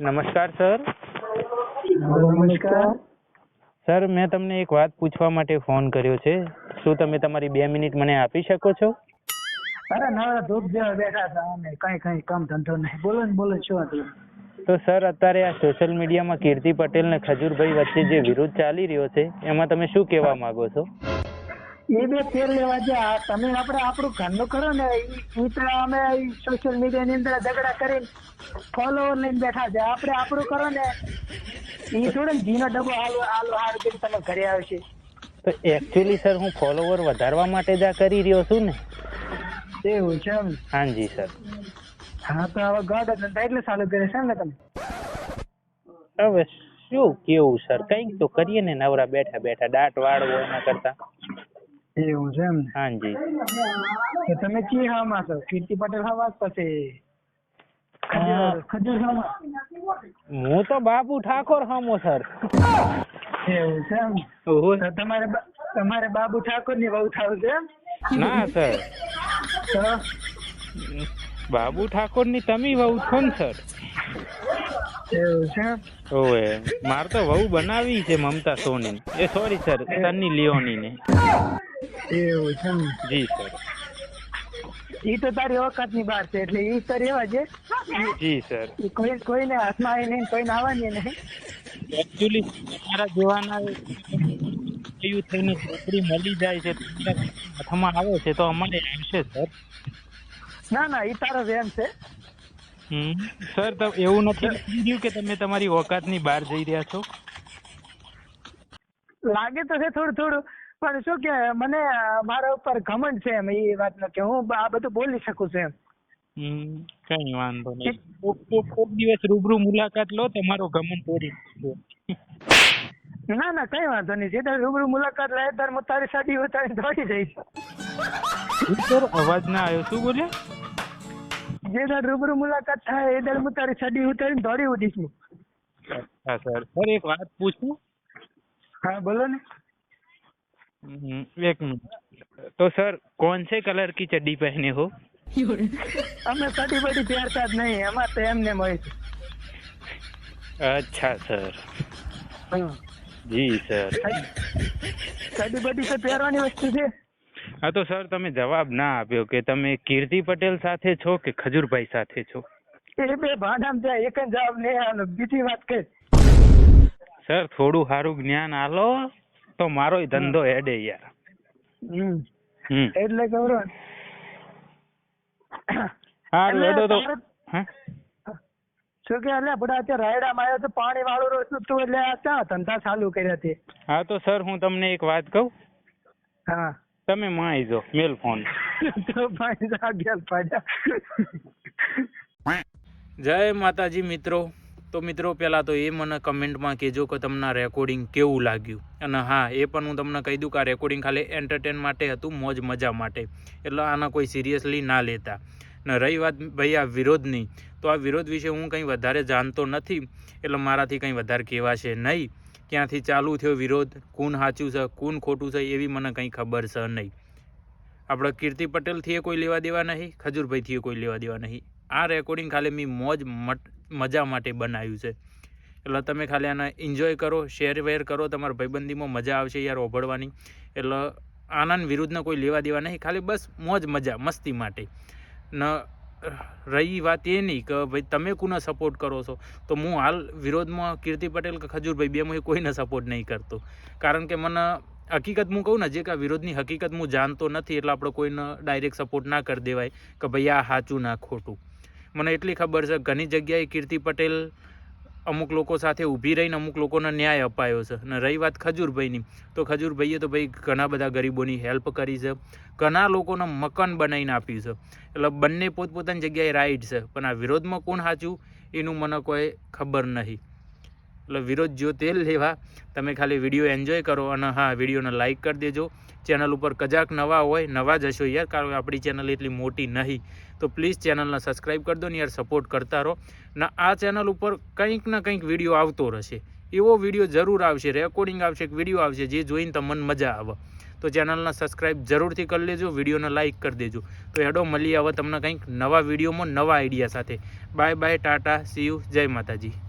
નમસ્કાર સર. નમસ્કાર. સર મેં તમને એક વાત પૂછવા માટે ફોન કર્યો છે. શું તમે તમારી બે મિનિટ મને આપી શકો છો? અરે નવરા ધૂપ જેવા બેઠા હતા અમે. કઈ કઈ કામ ધંધો નહીં. બોલો ને બોલો શું હતું તો સર અત્યારે આ સોશિયલ મીડિયામાં કીર્તિ પટેલ ને ખજૂરભાઈ વચ્ચે જે વિરોધ ચાલી રહ્યો છે એમાં તમે શું કહેવા માંગો છો? એ બે ફેર લેવા જા. તમે આપણે આપણું ઘરનું કરો ને તો અમે સોશિયલ મીડિયા ની અંદર ઝઘડા કરીને ફોલોવર લઈને બેઠા છે. આપણે આપણું કરો ને ઈ થોડે ઘીનો ડબ્બો હાલો હાલો હાર કરી તમે ઘરે આવશે. તો એકચ્યુઅલી સર હું ફોલોવર વધારવા માટે જ આ કરી રહ્યો છું ને. એવું છે એમ? હાજી સર હા તો હવે ગાઢ ધંધા એટલે ચાલુ કરે છે ને તમે? હવે શું કેવું સર કંઈક તો કરીએ ને નવરા બેઠા બેઠા દાંત વાળવો એના કરતા. એવું છે એમ હાજી. તો તમે કી હામાં છો? કીર્તિ પટેલ હામાં પછી ખજૂર હું તો બાબુ ઠાકોર હમો સર. એવું છે એમ? તો તમારે તમારે બાબુ ઠાકોરની વહુ થાવ છે ના સર. બાબુ ઠાકોરની તમે વહુ છો ને સર? એવું છે એમ? ઓવે. માર તો વહુ બનાવી છે મમતા સોની. એ સોરી સર. સન્ની લિયોની ને એવું છે જી સર ઈ તો તારી ઓકાતની બહાર છે એટલે ઈ તો રેવા છે જી સર. કોઈ કોઈને હાથમાં આવી નહીં કોઈને આવવાની નહીં. એકચ્યુઅલી તમારા જોવાના એવું થઈને છોકરી મળી જાય છે હાથમાં આવે છે તો અમારે આવશે સર. ના ના ઈ તારો વેમ છે. સર તો એવું નથી રહ્યું કે તમે તમારી ઓકાતની બહાર જઈ રહ્યા છો? લાગે તો છે થોડું થોડું. પણ શું કે મને મારા ઉપર ઘમંડ છે એમ એ વાતનો કે હું આ બધું બોલી શકું છું એમ. કઈ વાંધો નહીં. કોક દિવસ રૂબરૂ મુલાકાત લો તમારો ઘમંડ તોડી ના ના કઈ વાંધો નહીં. સીધા રૂબરૂ મુલાકાત લે ત્યારે હું તારી સાડી ઉતારી દોડી જઈશ. સર અવાજ ના આવ્યો. શું બોલે જે દર રૂબરૂ મુલાકાત થાય એ દર હું તારી સાડી ઉતારીને દોડી ઉડીશ. હા સર સર એક વાત પૂછું? હા બોલો ને. एक मिनट तो सर कौन से कलर की चड्डी पहने हो અમે સાડી બાડી પહેરતા જ નહીં અમારે તો એમને હોય છે अच्छा सर હા. જી સર સાડી બાડી તો પહેરવાની વસ્તુ છે હા તો સર તમે જવાબ ના આપ્યો કે તમે કીર્તિ પટેલ સાથે છો કે ખજૂરભાઈ સાથે છો એ બે ભાંડામ ત્યાં એક જ જવાબ નહીં આનો બીજી વાત કઈ સર થોડું સારું જ્ઞાન આલો તો મારો ધંધો હેડે યાર. હમ. હમ. એટલે કહું સારું હેડો તો. શું કે એટલે બધા અત્યારે રાયડામાં આવ્યો તો પાણી વાળું રહ્યું તું એટલે આ ક્યાં ધંધા ચાલુ કર્યા તે? હા તો સર હું તમને એક વાત કહું? હા. તમે માઈ જો મેલ ફોન. તો ભાઈ જાગ્યા પાડ્યા. જય માતાજી મિત્રો. તો મિત્રો, પહેલાં તો એ મને કમેન્ટમાં કહેજો કે તમને રેકોર્ડિંગ કેવું લાગ્યું. અને હા, એ પણ હું તમને કહી દઉં કે આ રેકોર્ડિંગ ખાલી એન્ટરટેન માટે હતું, મોજ મજા માટે. એટલે આના કોઈ સિરિયસલી ના લેતા. ને રહી વાત ભાઈ આ વિરોધની, તો આ વિરોધ વિશે હું કંઈ વધારે જાણતો નથી. એટલે મારાથી કંઈ વધારે કહેવાશે નહીં. ક્યાંથી ચાલુ થયો વિરોધ, કોણ સાચું છે, કોણ ખોટું છે, એવી મને કંઈ ખબર છે નહીં. આપણે કીર્તિ પટેલથી એ કોઈ લેવા દેવા નહીં, ખજૂરભાઈથી એ કોઈ લેવા દેવા નહીં. આ રેકોર્ડિંગ ખાલી મેં મોજ મજા માટે બનાવ્યું છે. એટલે તમે ખાલી આને એન્જોય કરો શેર વેર કરો, તમારા ભાઈબંધીમાં મજા આવશે યાર ઓભળવાની. એટલે આનંદ વિરુદ્ધને કોઈ લેવા દેવા નહીં, ખાલી બસ મોજ, મજા, મસ્તી માટે. ન, રહી વાત એ નહીં કે ભાઈ તમે કોને સપોર્ટ કરો છો? તો હું હાલ વિરોધમાં કીર્તિ પટેલ કે ખજૂરભાઈ બેમાં કોઈને સપોર્ટ નહીં કરતો. કારણ કે મને હકીકત હું કહું ને, જે કે વિરોધની હકીકત હું જાણતો નથી, એટલે આપણે કોઈને ડાયરેક્ટ સપોર્ટ ના કરી દેવાય કે ભાઈ આ સાચું ના ખોટું. મને એટલી ખબર છે, ઘણી જગ્યાએ કીર્તિ પટેલ અમુક લોકો સાથે ઊભી રહીને અમુક લોકોને ન્યાય અપાયો છે. અને રહી વાત ખજૂરભાઈની. તો ખજૂરભાઈએ તો ભાઈ ઘણા બધા ગરીબોની હેલ્પ કરી છે. ઘણા લોકોને મકાન બનાવીને આપ્યું છે. એટલે બંને પોતપોતાની જગ્યાએ રાઈટ છે. પણ આ વિરોધમાં કોણ સાચું, એનું મને કોઈ ખબર નહીં. એટલે વિરોધ જો તેલ લેવા. તમે ખાલી વીડિયો એન્જોય કરો અને હા, વિડીયોને લાઇક કરી દેજો. ચેનલ ઉપર કજાક નવા હોય, નવા જ હશો યાર, કારણ કે આપણી ચેનલ એટલી મોટી નહીં. તો પ્લીઝ ચેનલને સબસ્ક્રાઈબ કરી દો ને યાર સપોર્ટ કરતા રહો. ને આ ચેનલ ઉપર કંઈક ને કંઈક વીડિયો આવતો રહેશે. એવો વીડિયો જરૂર આવશે રેકોર્ડિંગ આવશે વીડિયો આવશે, જે જોઈને તમને મજા આવે. તો ચેનલને સબસ્ક્રાઈબ જરૂરથી કરી લેજો, વિડીયોને લાઇક કરી દેજો. તો એડો મળીએ હવે તમને કંઈક નવા વિડીયોમાં, નવા આઈડિયા સાથે. Bye bye tata see you જય માતાજી.